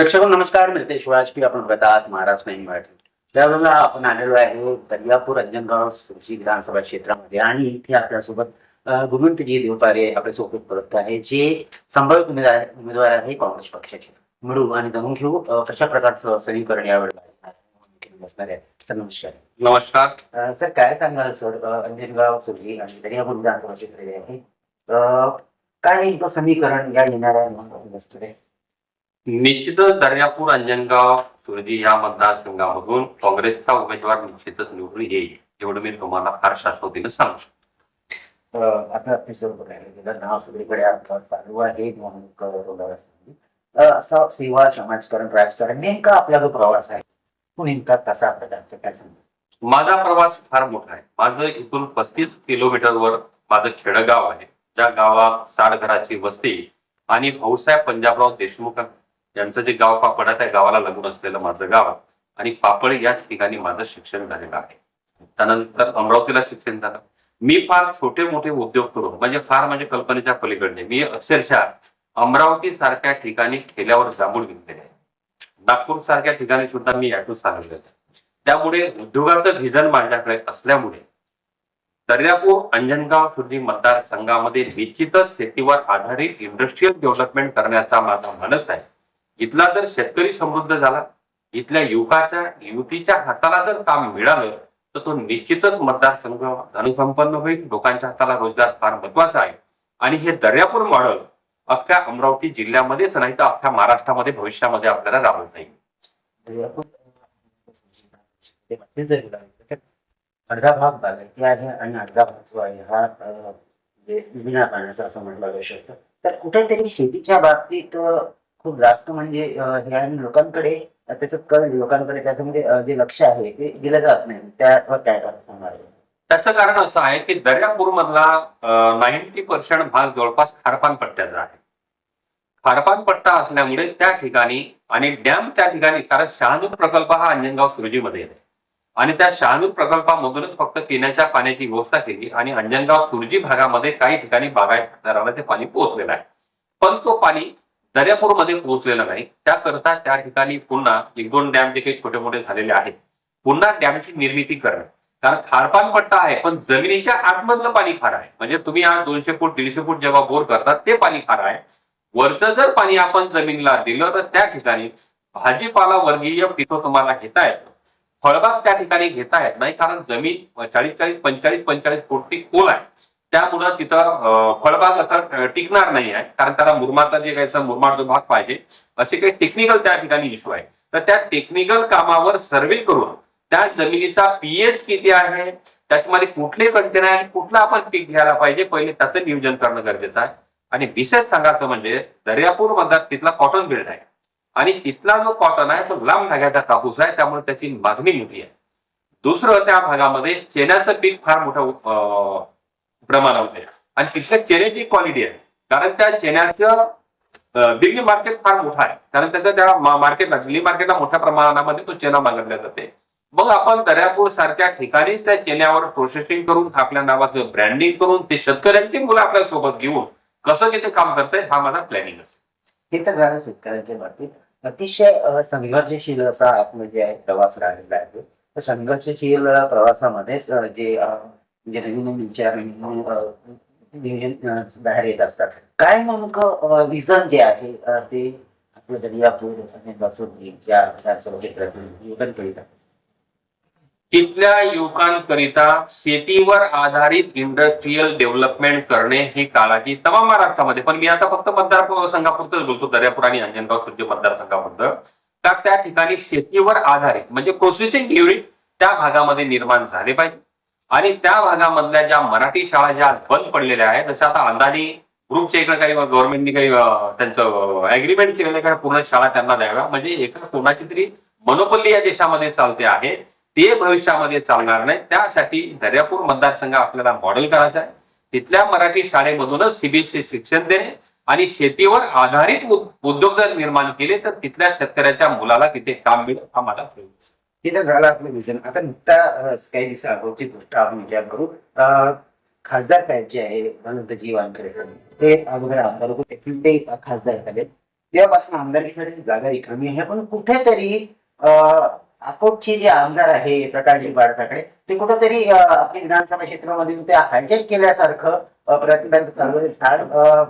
प्रेक्षक नमस्कार मी रितेश वाजपेयी आपण बघत आहात महाराष्ट्र मराठी. त्यावेळेला आपण आलेलो आहे दर्यापूर अंजनगाव सुरजी विधानसभा क्षेत्रामध्ये आणि इथे आपल्यासोबत गुणवंतजी देवपारे आपल्यासोबत परत आहे जे संभाव्य उमेदवार उमेदवार आहे काँग्रेस पक्षाचे. मिळू आणि जाणून घेऊ कशा प्रकारचं समीकरण यावेळेला बसणार आहे सर नमस्कार. नमस्कार. सर काय सांगाल सर? अंजनगाव सुरजी आणि दर्यापूर विधानसभा क्षेत्र जे आहे काय समीकरण या येणाऱ्या आहे? निश्चितच दर्यापूर अंजनगाव सुरजी या मतदारसंघामधून काँग्रेसचा उमेदवार निश्चितच निवडून येईल एवढं मी तुम्हाला फार शाश्वतीनं सांगू शकतो आता एपिसोड गेलं नाव सगळीकडे आता चालू आहे असा सेवा समाजकारण राजकारण नेमका आपला जो प्रवास आहे तो नेमका कसा प्रकारचा काय सांगतो माझा प्रवास फार मोठा आहे. माझं इथून पस्तीस किलोमीटरवर माझं खेडगाव आहे. ज्या गावात साठ घराची वस्ती आणि भाऊसाहेब पंजाबराव देशमुख यांचं जे गाव पापड आहे त्या गावाला लागून असलेलं माझं गाव आणि पापड याच ठिकाणी माझं शिक्षण झालेलं आहे. त्यानंतर अमरावतीला शिक्षण झालं. मी फार छोटे मोठे उद्योग करून म्हणजे फार म्हणजे कल्पनेच्या पलीकडे मी अक्षरशः अमरावती सारख्या ठिकाणी ठेल्यावर जांभूळ घेतलेले आहे. नागपूर सारख्या ठिकाणी सुद्धा मी ॲटो चालवले त्यामुळे उद्योगाचं व्हिजन माझ्याकडे असल्यामुळे दर्यापूर अंजनगाव सुर्जी मतदारसंघामध्ये निश्चितच शेतीवर आधारित इंडस्ट्रीयल डेव्हलपमेंट करण्याचा माझा मनस आहे. इथला जर शेतकरी समृद्ध झाला इथल्या युवकाच्या युवतीच्या हाताला जर काम मिळालं तर तो निश्चितच मतदारसंघ धनसंपन्न होईल लोकांच्या हाताला रोजगार फार महत्त्वाचा आहे. आणि हे दर्यापूर मॉडेल अख्ख्या अमरावती जिल्ह्यामध्येच नाही तर अख्ख्या महाराष्ट्रामध्ये भविष्यामध्ये आपल्याला राबवता येईल. अर्धा भाग बागायती आहे आणि अर्धा भाग जो आहे हा म्हणजे विना पाण्याचा असं म्हटलं जाऊ शकतं. तर कुठेतरी शेतीच्या बाबतीत खूप जास्त म्हणजे ह्या लोकांकडे त्याचं कल लोकांकडे त्याचं म्हणजे जे लक्ष आहे ते दिलं जात नाही. त्यावर काय कारण सांगणार त्याचं कारण असं आहे की दर्यापूर मधला नाईन्टी पर्सेंट भाग जवळपास खारपान पट्ट्याचा आहे. खारपान पट्टा असल्यामुळे त्या ठिकाणी आणि डॅम त्या ठिकाणी कारण शहानूर प्रकल्प हा अंजनगाव सुरजीमध्ये आहे. आणि त्या शहानूर प्रकल्पामधूनच फक्त पिण्याच्या पाण्याची व्यवस्था केली आणि अंजनगाव सुरजी भागामध्ये काही ठिकाणी बागायतदाराला ते पाणी पोहोचलेलं आहे. पण तो पाणी दर्यापूरमध्ये पोहोचलेलं नाही. त्याकरता त्या ठिकाणी पुन्हा एक दोन डॅम जे काही छोटे मोठे झालेले आहेत. पुन्हा डॅमची निर्मिती करणं. कारण खारपान पट्टा आहे पण जमिनीच्या आतमधलं पाणी खार आहे. म्हणजे तुम्ही आज दोनशे फूट दीडशे फूट जेव्हा बोर करतात ते पाणी खार आहे. वरचं जर पाणी आपण जमिनीला दिलं तर त्या ठिकाणी भाजीपाला वर्गीय पिकं तुम्हाला घेता येतं. फळबाग त्या ठिकाणी घेता येत नाही कारण जमीन चाळीस चाळीस पंचाळीस पंचाळीस फूट ती खोल आहे. त्यामुळं तिथं फळबाग असं टिकणार नाही आहे. कारण त्याला मुरमाचा जे काही मुरमाड जो भाग पाहिजे असे काही टेक्निकल त्या ठिकाणी इश्यू आहे. तर त्या टेक्निकल कामावर सर्वे करून त्या जमिनीचा पीएच किती आहे त्याच्यामध्ये कुठले कंटेनर आहे कुठलं आपण पीक घ्यायला पाहिजे पहिले त्याचं नियोजन करणं गरजेचं आहे. आणि विशेष सांगायचं म्हणजे दर्यापूर मधात तिथला कॉटन बेल्ट आहे. आणि तिथला जो कॉटन आहे तो लांब धाग्याचा कापूस आहे त्यामुळे त्याची मागणी मोठी आहे. दुसरं त्या भागामध्ये चेन्याचं पीक फार मोठं अं, प्रमाणामध्ये आणि तिथल्या चेन्याची क्वालिटी आहे. कारण त्या चेन्याचं दिल्ली मार्केट फार मोठा आहे. कारण त्याचा त्या मार्केटला दिल्ली मार्केटला मोठ्या प्रमाणामध्ये तो चेना मागवला जाते. मग आपण दर्यापूर सारख्या ठिकाणीच त्या चेन्यावर प्रोसेसिंग करून आपल्या नावाचं ब्रँडिंग करून ते शेतकऱ्यांची मुलं आपल्यासोबत घेऊन कसं तिथे काम करताय हा माझा प्लॅनिंग असेल. हे तर झालं शेतकऱ्यांच्या बाबतीत. अतिशय संघर्षशील असा आपलं जे आहे प्रवास राहिलेला आहे. तर संघर्षशील प्रवासामध्येच जे म्हणजे नवीन नवीन विचार बाहेर येत असतात. काय नेमकं विजन जे आहे ते आपलं दर्यापूर तिथल्या युवकांकरिता शेतीवर आधारित इंडस्ट्रीयल डेव्हलपमेंट करणे ही काळाची तमाम महाराष्ट्रामध्ये पण मी आता फक्त मतदारसंघापुरतच बोलतो दर्यापूर आणि अंजनगाव सूर्य मतदारसंघाबद्दल तर त्या ठिकाणी शेतीवर आधारित म्हणजे प्रोसेसिंग युनिट त्या भागामध्ये निर्माण झाले पाहिजे. आणि त्या भागामधल्या ज्या मराठी शाळा ज्या बंद पडलेल्या आहेत जसं आता अंदानी ग्रुपच्या इकडे काही गव्हर्नमेंटनी काही त्यांचं अग्रीमेंट केलेलं काही पूर्ण शाळा त्यांना द्याव्या. म्हणजे एका कोणाची तरी मनोपल्ली या देशामध्ये चालते आहे. ते भविष्यामध्ये चालणार नाही. त्यासाठी दर्यापूर मतदारसंघ आपल्याला मॉडेल करायचा आहे. तिथल्या मराठी शाळेमधूनच सीबीएसई शिक्षण देणे आणि शेतीवर आधारित उद्योग जर निर्माण केले तर तिथल्या शेतकऱ्याच्या मुलाला तिथे काम मिळेल हा माझा प्रयोग तिथं झालं आपलं विजन आता नुकता काही दिवसाची गोष्ट आपण विचार करू. खासदार साहेब जे आहे अनंतजी वानखडे साहेब ते अगोदर आमदार होते. ते खासदार झाले. तेव्हापासून आमदारकीसाठी जागा रिकामी आहे. पण कुठेतरी अं, अकोटचे जे आमदार आहे प्रकाशजी बाळसाकडे ते कुठेतरी आपली आपल्या विधानसभा क्षेत्रामध्ये ते हायजॅक केल्यासारखं अं, प्रयत्न त्यांचं चालू झाड अं,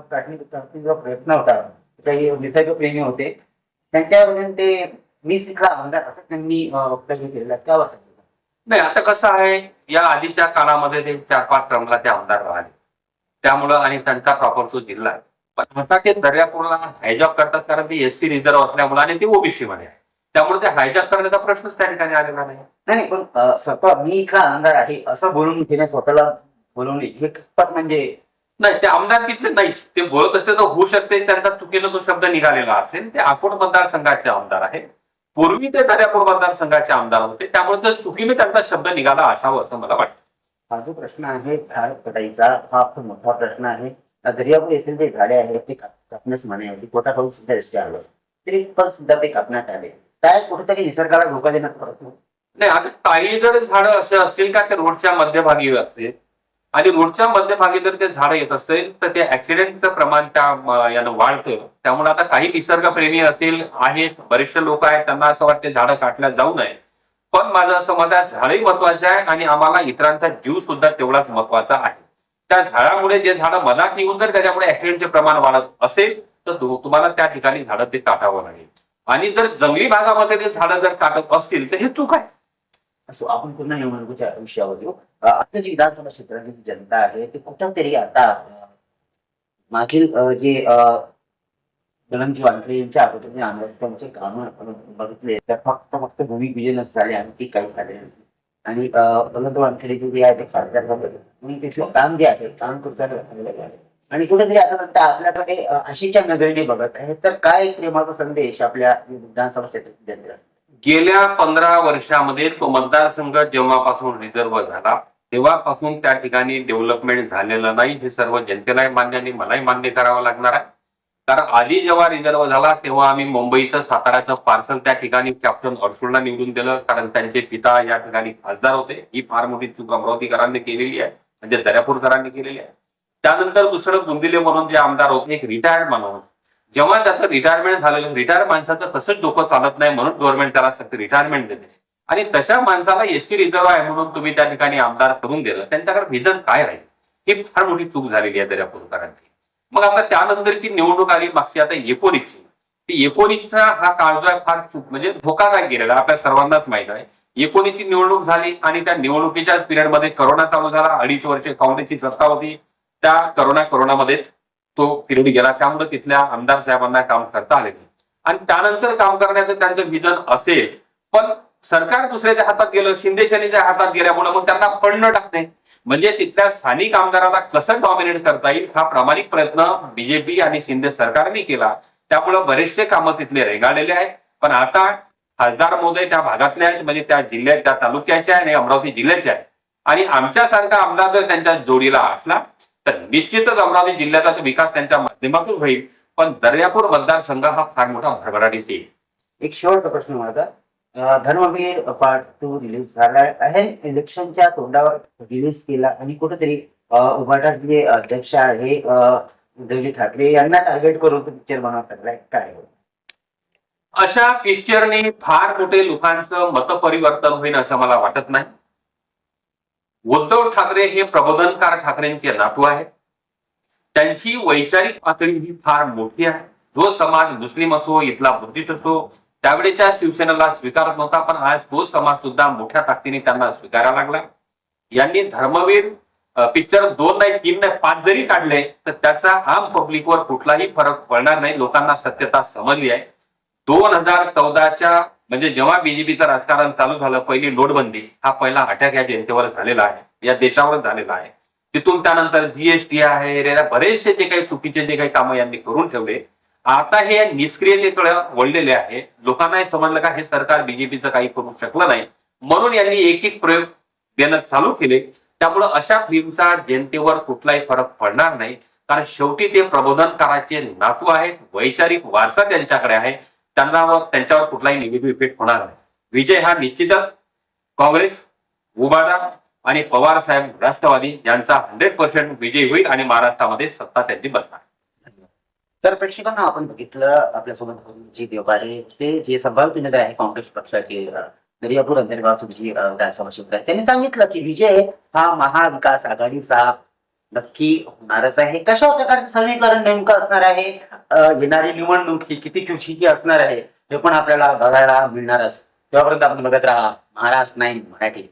प्रयत्न होता काही निसर्गप्रेमी होते त्यांच्यावरून ते मी आमदार असं त्यांनी केलेलं नाही आता कसं आहे या आधीच्या काळामध्ये ते चार पाच टर्मला ते आमदार राहिले. त्यामुळं आणि त्यांचा प्रॉपर तो जिल्हा आता ते दर्यापूरला हायजॉक करतात कारण ते एस सी रिझर्व्ह असल्यामुळे आणि ते ओबीसी मध्ये आहे. त्यामुळे ते हायजॉक करण्याचा प्रश्नच त्या ठिकाणी आलेला नाही. नाही पण स्वतः मी इथला आमदार आहे असं बोलून तिने स्वतःला बोलवणे हे कितपत म्हणजे नाही ते आमदार तिथले नाही. ते बोलत असते तर होऊ शकते त्यांचा चुकीनं तो शब्द निघालेला असेल. ते अकोट मतदारसंघाचे आमदार आहे पूर्वी ते दर्यापूर मतदारसंघाचे आमदार होते. त्यामुळे तर चुकीने त्यांचा शब्द निघाला असावं असं मला वाटतं. हा जो प्रश्न आहे झाड कटाईचा हा खूप मोठा प्रश्न आहे. दर्यापूर येथील जे झाडे आहेत ते काप- कापण्यास मनाई होती कोटाकडून सुद्धा रस्ते आलं. तरी पण सुद्धा ते कापण्यात आले. काय कुठेतरी निसर्गाला धोका देण्याचा प्रयत्न? नाही आता काही जर झाडं असे असतील का ते रोडच्या मध्यभागी असतील आणि रोडच्या मध्यभागी जर ते झाड येत असेल तर ते ऍक्सिडेंटचं प्रमाण त्या यानं वाढतं. त्यामुळे आता काही निसर्गप्रेमी असेल आहेत बरेचसे लोक आहेत त्यांना असं वाटते झाडं काटल्या जाऊ नये पण माझं असं मत आहे झाडही महत्त्वाचे आहे आणि आम्हाला इतरांचा जीव सुद्धा तेवढाच महत्त्वाचा आहे. त्या झाडामुळे जे झाडं मनात निघून जर त्याच्यामुळे ऍक्सिडेंटचे प्रमाण वाढत असेल तर तुम्हाला त्या ठिकाणी झाडं ते काटावं लागेल. आणि जर जंगली भागामध्ये ते झाडं जर काटत असतील तर हे चूक आहे. असो आपण पुन्हा निवडणुकीच्या विषयावर येऊ. अं, आपलं जी विधानसभा क्षेत्रातील जी जनता आहे ते कुठंतरी आता मागील जे धनंजी वानखरे यांच्या अगोदर त्यांचे काम बघितले तर फक्त फक्त भूमिपूजनच झाले आणखी काही झाले आणि गणनजी वानखेडे जे आहे ते खासदार आणि काम जे आहे काम खूप झालेलं आहे. आणि कुठेतरी आता सध्या आपल्याकडे आशेच्या नजरेने बघत आहे तर काय प्रेमाचा संदेश आपल्या विधानसभा क्षेत्रातील जनतेला गेल्या पंधरा वर्षामध्ये तो मतदारसंघ जेव्हापासून रिझर्व्ह झाला तेव्हापासून त्या ठिकाणी डेव्हलपमेंट झालेलं नाही. हे सर्व जनतेलाही मान्य आणि मलाही मान्य करावं लागणार आहे. कारण आधी जेव्हा रिझर्व्ह झाला तेव्हा आम्ही मुंबईचं साताऱ्याचं पार्सल त्या ठिकाणी कॅप्टन अर्जुनला निवडून दिलं. कारण त्यांचे पिता या ठिकाणी खासदार होते. ही फार मोठी चूक अमरावतीकरांनी केलेली आहे. म्हणजे दर्यापूरकरांनी केलेली आहे. त्यानंतर दुसरं गुंदिले म्हणून जे आमदार होते एक रिटायर्ड माणूस जेव्हा त्याचं रिटायरमेंट झालेलं रिटायर माणसाचं तसंच डोकं चालत नाही म्हणून गव्हर्नमेंट त्याला सक्त रिटायरमेंट देते. आणि तशा माणसाला एससी रिझर्व्ह आहे म्हणून तुम्ही त्या ठिकाणी आमदार करून दिलं त्यांच्याकडे रिझन काय राहील? ही फार मोठी चूक झालेली आहे दर्यापूरकरांची मग आता त्यानंतरची निवडणूक आली मागची आता एकोणीसची. ती एकोणीसचा हा काळ जो आहे फार चूक म्हणजे धोकादायक गेलेला आपल्या सर्वांनाच माहीत आहे. एकोणीसची निवडणूक झाली आणि त्या निवडणुकीच्या पिरियडमध्ये करोना चालू झाला अडीच वर्षे काँग्रेसची सत्ता होती. त्या करोना करोनामध्ये तो पिरियड गेला. त्यामुळे तिथल्या आमदार साहेबांना काम करता आले नाही. आणि त्यानंतर काम करण्याचं त्यांचं विजन असेल पण सरकार दुसऱ्याच्या हातात गेलं शिंदे सेनेच्या हातात गेल्यामुळे मग त्यांना फंड टाकणे. म्हणजे तिथल्या स्थानिक आमदाराला कसं डॉमिनेट करता येईल हा प्रामाणिक प्रयत्न बीजेपी आणि शिंदे सरकारने केला. त्यामुळे बरेचसे कामं तिथले रेगाळलेले आहेत. पण आता खासदार महोदय त्या भागातले आहेत म्हणजे त्या जिल्ह्यात त्या तालुक्याच्या आहे आणि अमरावती जिल्ह्याचे आहे आणि आमच्यासारखा आमदार जर त्यांच्या जोडीला असला तर निश्चितच अमरावती जिल्ह्याचा तो विकास त्यांच्या माध्यमातून होईल पण दर्यापूर मतदारसंघ हा फार मोठा भरभराटीस येईल. एक शेवटचा प्रश्न माझा. धर्मवीर पार्ट टू रिलीज झालाय आहे. इलेक्शनच्या तोंडावर रिलीज केला आणि कुठेतरी जे अध्यक्ष आहे उद्धवजी ठाकरे यांना टार्गेट करून तो पिक्चर बनवत टाकलाय काय अशा पिक्चरने फार मोठे लोकांचं मतपरिवर्तन होईल असं मला वाटत नाही. उद्धव ठाकरे हे प्रबोधनकार ठाकरेंचे नातू आहेत. त्यांची वैचारिक पातळी ही फार मोठी आहे. जो समाज मुस्लिम असो इथला बुद्धिस्ट असो त्यावेळेच्या शिवसेनेला स्वीकारत नव्हता पण आज तो समाज सुद्धा मोठ्या ताकदीने त्यांना स्वीकारायला लागला यांनी धर्मवीर पिक्चर दोन नाही तीन नाही पाच जरी काढले तर त्याचा आम पब्लिकवर कुठलाही फरक पडणार नाही. लोकांना सत्यता समजली आहे. दोन हजार चौदाच्या म्हणजे जेव्हा बीजेपीचं राजकारण चालू झालं पहिली नोटबंदी हा पहिला अटॅक या जनतेवर झालेला आहे या देशावर झालेला आहे. तिथून त्यानंतर जीएसटी आहे बरेचसे जे काही चुकीचे जे काही कामं यांनी करून ठेवले. आता हे निष्क्रियतेकडे वळलेले आहे. लोकांना हे समजलं का हे सरकार बीजेपीचं काही करू शकलं नाही. म्हणून यांनी एक एक प्रयोग देणं चालू केले. त्यामुळं अशा फिल्मचा जनतेवर कुठलाही फरक पडणार नाही. कारण शेवटी ते प्रबोधनकाराचे नातू आहेत वैचारिक वारसा त्यांच्याकडे आहे. त्यांना मग त्यांच्यावर कुठलाही निगेटिव्ह इफेक्ट होणार नाही. विजय हा निश्चितच काँग्रेस उबाडा आणि पवार साहेब राष्ट्रवादी यांचा हंड्रेड पर्सेंट विजय होईल आणि महाराष्ट्रामध्ये सत्ता त्यांची बसणार. तर प्रेक्षकांना आपण बघितलं आपल्यासोबत जी देवबारे ते जे संभाव्य उमेदवार आहे काँग्रेस पक्षाचे दर्यापूर अंतर्गाव विधानसभा क्षेत्र आहे. त्यांनी सांगितलं की विजय हा महाविकास आघाडीचा नक्की होणारच आहे. कशा प्रकारचं समीकरण नेमकं असणार आहे? येणारी निवडणूक ही किती खुशीची असणार आहे हे पण आपल्याला बघायला मिळणारच. तेव्हापर्यंत आपण बघत राहा महाराष्ट्र नाही मराठी.